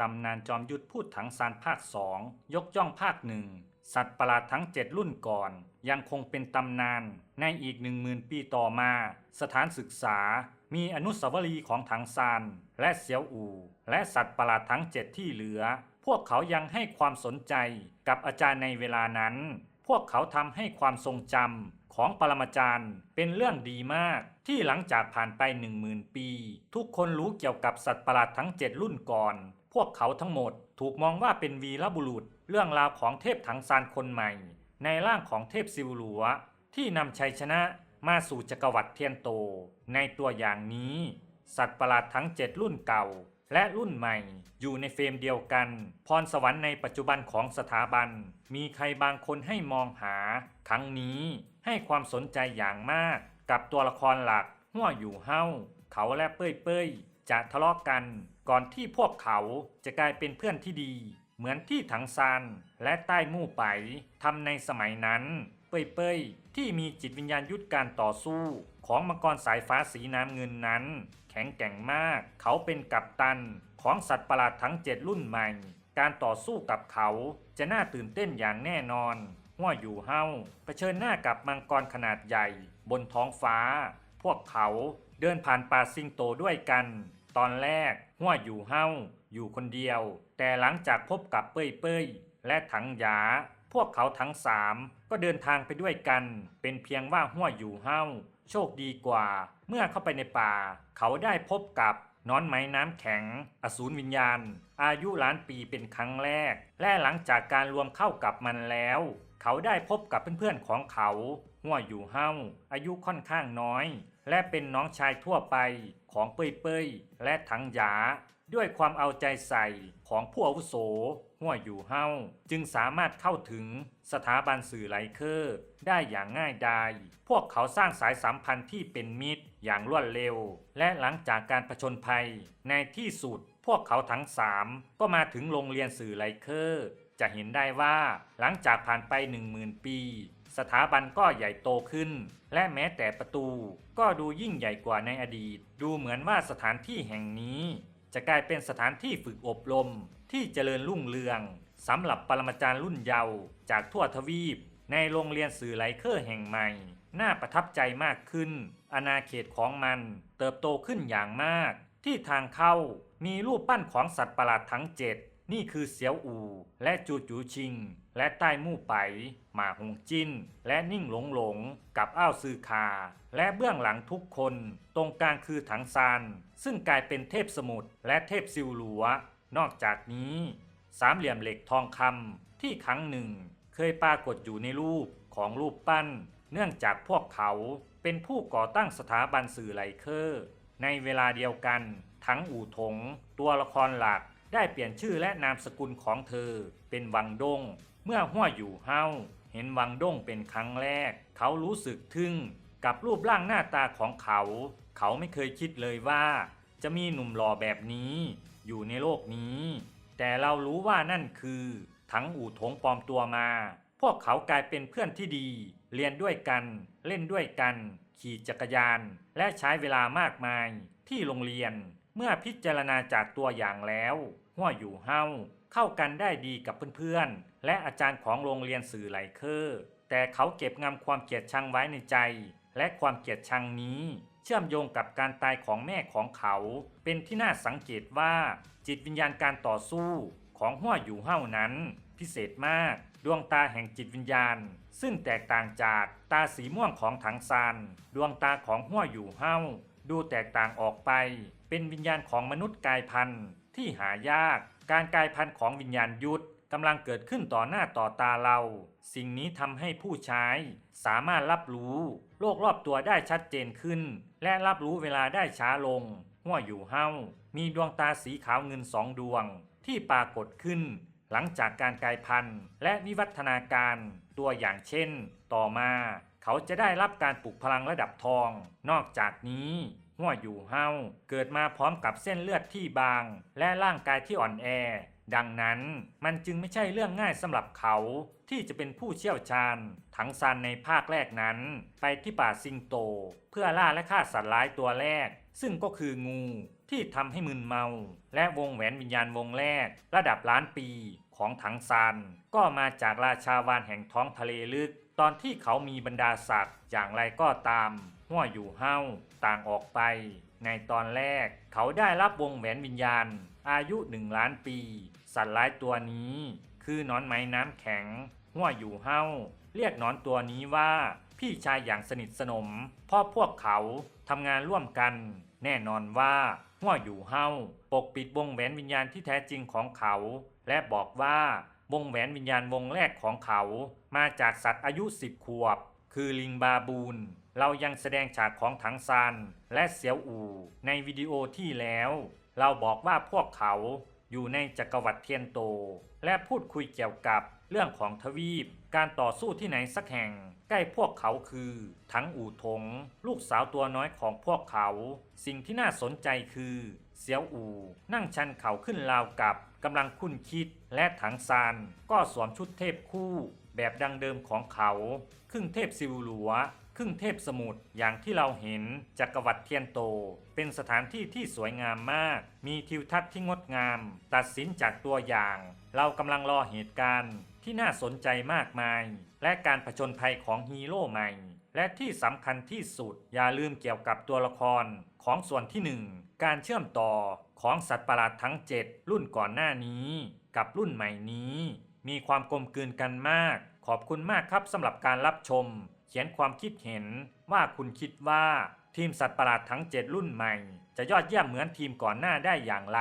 ตำนานจอมยุทธพูดถังซานภาคสองยกย่องภาคหนึ่งสัตว์ประหลาดทั้งเจ็ดรุ่นก่อน ยังคงเป็นตำนาน ในอีกหนึ่งหมื่นปีต่อมา สถานศึกษา มีอนุสาวรีย์ของถังซานและเสียวอู่ และสัตว์ประหลาดทั้งเจ็ดที่เหลือ พวกเขายังให้ความสนใจกับอาจารย์ในเวลานั้น พวกเขาทำให้ความทรงจำของปรมาจารย์ เป็นเรื่องดีมาก ที่หลังจากผ่านไปหนึ่งหมื่นปี ทุกคนรู้เกี่ยวกับสัตว์ประหลาดทั้งเจ็ดรุ่นก่อน พวกเขาทั้งหมดถูกมองว่าเป็นวีรบุรุษ เรื่องราวของเทพถังซานคนใหม่ ในร่างของเทพซิวหลัว ที่นำชัยชนะมาสู่จักรวรรดิเทียนโต ในตัวอย่างนี้ สัตว์ประหลาดทั้งเจ็ดรุ่นเก่า และรุ่นใหม่ อยู่ในเฟรมเดียวกัน พรสวรรค์ในปัจจุบันของสถาบัน มีใครบางคนให้มองหา ครั้งนี้ให้ความสนใจอย่างมาก กับตัวละครหลักหัวอยู่เฮ้าเขาและเป้ยเป้ยจะทะเลาะกกัน ก่อนที่พวกเขาจะกลายเป็นเพื่อนที่ดี เหมือนที่ถังซานและใต้มู่ไปทำในสมัยนั้น เป้ยเป้ยที่มีจิตวิญญาณยุทธการต่อสู้ของมังกรสายฟ้าสีน้ำเงินนั้น แข็งแกร่งมาก เขาเป็นกัปตันของสัตว์ประหลาดทั้งเจ็ดรุ่นใหม่ การต่อสู้กับเขาจะน่าตื่นเต้นอย่างแน่นอนหัวอยู่เฮาเผชิญหน้ากับมังกรขนาดใหญ่ บนท้องฟ้า พวกเขาเดินผ่านป่าสิงโตด้วยกัน ตอนแรก หัวอยู่เฮาอยู่คนเดียว แต่หลังจากพบกับเป้ยเป้ยและถังหยา พวกเขาทั้งสามก็เดินทางไปด้วยกัน เป็นเพียงว่าหัวอยู่เฮาโชคดีกว่า เมื่อเข้าไปในป่า เขาได้พบกับนอนไม้น้ำแข็ง อสูรวิญญาณ อายุล้านปีเป็นครั้งแรก และหลังจากการรวมเข้ากับมันแล้ว เขาได้พบกับเพื่อนๆของเขาหัวอยู่เฮาอายุค่อนข้างน้อย และเป็นน้องชายทั่วไปของเป้ยเป้ยๆและถังหยา ด้วยความเอาใจใส่ของผู้อาวุโสหัวอยู่เฮาจึงสามารถเข้าถึงสถาบันสื่อไลเคอร์ได้อย่างง่ายดาย พวกเขาสร้างสายสัมพันธ์ที่เป็นมิตรอย่างรวดเร็ว และหลังจากการผชนภัยในที่สุด พวกเขาทั้งสามก็มาถึงโรงเรียนสื่อไลเคอร์ จะเห็นได้ว่าหลังจากผ่านไปหนึ่งหมื่นปี สถาบันก็ใหญ่โตขึ้น และแม้แต่ประตูก็ดูยิ่งใหญ่กว่าในอดีต ดูเหมือนว่าสถานที่แห่งนี้ จะกลายเป็นสถานที่ฝึกอบรม ที่เจริญรุ่งเรืองสำหรับปรมาจารย์รุ่นเยาว์จากทั่วทวีป ในโรงเรียนสื่อไลเคอร์แห่งใหม่ น่าประทับใจมากขึ้น อาณาเขตของมันเติบโตขึ้นอย่างมาก ที่ทางเข้ามีรูปปั้นของสัตว์ประหลาดทั้งเจ็ด นี่คือเสียวอู่และจูจูชิง และใต้มู่ไป หมาหงจิ้น และนิ่งหลงหลง กับอ้าวซือคา และเบื้องหลังทุกคน ตรงกลางคือถังซาน ซึ่งกลายเป็นเทพสมุทรและเทพซิวหลัวนอกจากนี้ สามเหลี่ยมเหล็กทองคำที่ครั้งหนึ่ง เคยปรากฏอยู่ในรูปของรูปปั้น เนื่องจากพวกเขาเป็นผู้ก่อตั้งสถาบันสื่อไลเคอร์ ในเวลาเดียวกัน ทั้งอู่ถง ตัวละครหลัก ได้เปลี่ยนชื่อและนามสกุลของเธอเป็นวังดง เมื่อหัวอยู่เฮาเห็นวังดงเป็นครั้งแรก เขารู้สึกทึ่งกับรูปร่างหน้าตาของเขา เขาไม่เคยคิดเลยว่า จะมีหนุ่มหล่อแบบนี้ อยู่ในโลกนี้ แต่เรารู้ว่านั่นคือ ทั้งอู่ถงปลอมตัวมา พวกเขากลายเป็นเพื่อนที่ดี เรียนด้วยกัน เล่นด้วยกัน ขี่จักรยาน และใช้เวลามากมายที่โรงเรียน เมื่อพิจารณาจากตัวอย่างแล้วหัวอยู่เฮาเข้ากันได้ดีกับเพื่อนๆ และอาจารย์ของโรงเรียนสื่อไลเคอร์แต่เขาเก็บงำความเกลียดชังไว้ในใจ และความเกลียดชังนี้ เชื่อมโยงกับการตายของแม่ของเขา เป็นที่น่าสังเกตว่า จิตวิญญาณการต่อสู้ของหัวอยู่เฮานั้น พิเศษมากดวงตาแห่งจิตวิญญาณ ซึ่งแตกต่างจากตาสีม่วงของถังซานดวงตาของหัวอยู่เฮา ดูแตกต่างออกไป เป็นวิญญาณของมนุษย์กายพันธุ์ที่หายาก การกายพันธุ์ของวิญญาณยุทธกำลังเกิดขึ้นต่อหน้าต่อตาเรา สิ่งนี้ทำให้ผู้ใช้ สามารถรับรู้ โลกรอบตัวได้ชัดเจนขึ้น และรับรู้เวลาได้ช้าลง หัวอยู่เฮามีดวงตาสีขาวเงินสองดวง ที่ปรากฏขึ้น หลังจากการกลายพันธุ์ และวิวัฒนาการ ตัวอย่างเช่น ต่อมา เขาจะได้รับการปลุกพลังระดับทอง นอกจากนี้หัวอยู่เฮาเกิดมาพร้อมกับเส้นเลือดที่บาง และร่างกายที่อ่อนแอ ดังนั้นมันจึงไม่ใช่เรื่องง่ายสำหรับเขา ที่จะเป็นผู้เชี่ยวชาญถังซันในภาคแรกนั้น ไปที่ป่าซิงโต เพื่อล่าและฆ่าสัตว์ร้ายตัวแรก ซึ่งก็คืองูที่ทำให้มึนเมา และวงแหวนวิญญาณวงแรก ระดับล้านปีของถังซานก็มาจากราชาวานแห่งท้องทะเลลึก ตอนที่เขามีบรรดาศักดิ์อย่างไรก็ตามหัวอยู่เฮ้าต่างออกไป ในตอนแรก เขาได้รับวงแหวนวิญญาณ อายุหนึ่งล้านปี สัตว์ร้ายตัวนี้ คือนอนไม้น้ำแข็งหัวอยู่เฮ้าเรียกนอนตัวนี้ว่าพี่ชายอย่างสนิทสนมเพราะพวกเขาทำงานร่วมกัน แน่นอนว่าหัวอยู่เฮ้าปกปิดวงแหวนวิญญาณที่แท้จริงของเขา และบอกว่า วงแหวนวิญญาณวงแรกของเขามาจากสัตว์อายุสิบขวบ คือลิงบาบูน เรายังแสดงฉากของถังซานและเสียวอูในวิดีโอที่แล้ว เราบอกว่าพวกเขาอยู่ในจักรวรรดิเทียนโต และพูดคุยเกี่ยวกับเรื่องของทวีป การต่อสู้ที่ไหนสักแห่ง ใกล้พวกเขาคือทั้งอู่ทงลูกสาวตัวน้อยของพวกเขา สิ่งที่น่าสนใจคือ เสียวอูนั่งชันเข่าขึ้นราวกับกำลังคุ้นคิดและถังซานก็สวมชุดเทพคู่แบบดังเดิมของเขา ครึ่งเทพซิวหลัว ครึ่งเทพสมุทรอย่างที่เราเห็นจักรวรรดิเทียนโต เป็นสถานที่ที่สวยงามมาก มีทิวทัศน์ที่งดงาม ตัดสินจากตัวอย่าง เรากำลังรอเหตุการณ์ที่น่าสนใจมากมาย และการผจญภัยของฮีโร่ใหม่ และที่สำคัญที่สุดอย่าลืมเกี่ยวกับตัวละครของส่วนที่หนึ่ง การเชื่อมต่อของสัตว์ประหลาดทั้ง 7 รุ่นก่อนหน้านี้ กับรุ่นใหม่นี้ มีความกลมกลืนกันมาก ขอบคุณมากครับสำหรับการรับชม เขียนความคิดเห็นว่าคุณคิดว่าทีมสัตว์ประหลาดทั้ง 7 รุ่นใหม่ จะยอดเยี่ยมเหมือนทีมก่อนหน้าได้อย่างไร